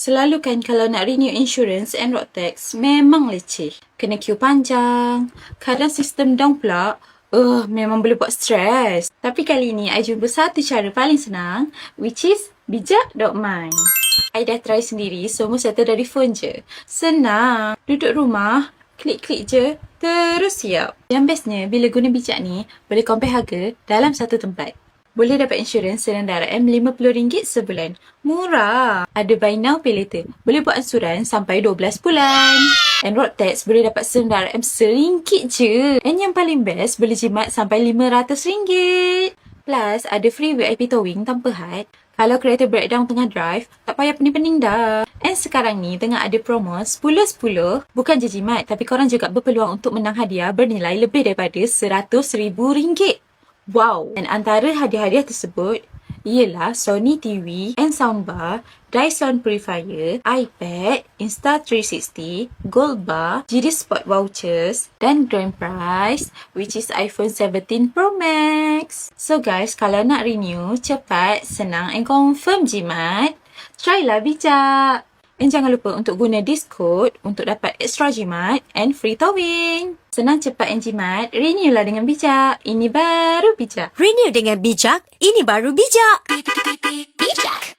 Selalu kan kalau nak renew insurance and road tax memang leceh. Kena queue panjang. Kadang sistem down pula. Uh, memang boleh buat stres. Tapi kali ni, I jumpa satu cara paling senang which is bijak.my. I dah try sendiri, semua settle dari phone je. Senang. Duduk rumah, klik-klik je, terus siap. Yang bestnya, bila guna bijak ni, boleh compare harga dalam satu tempat. Boleh dapat insurans senang darab RM50 sebulan. Murah. Ada buy now pay later. Boleh buat ansuran sampai 12 bulan. And road tax boleh dapat senang darab RM1 je. And yang paling best boleh jimat sampai RM500. Plus ada free VIP towing tanpa had. Kalau kereta breakdown tengah drive, tak payah pening-pening dah. And sekarang ni tengah ada promo 10-10. Bukan je jimat, tapi korang juga berpeluang untuk menang hadiah bernilai lebih daripada RM100,000. Wow! Dan antara hadiah-hadiah tersebut ialah Sony TV and soundbar, Dyson Purifier, iPad, Insta360, Gold Bar, GD Sport vouchers dan grand prize which is iPhone 17 Pro Max. So guys, kalau nak renew, cepat, senang and confirm jimat, try lah bijak. And jangan lupa untuk guna this code untuk dapat extra jimat and free towing. Senang cepat and jimat, renew lah dengan bijak. Ini baru bijak. Renew dengan bijak, ini baru bijak. Bijak.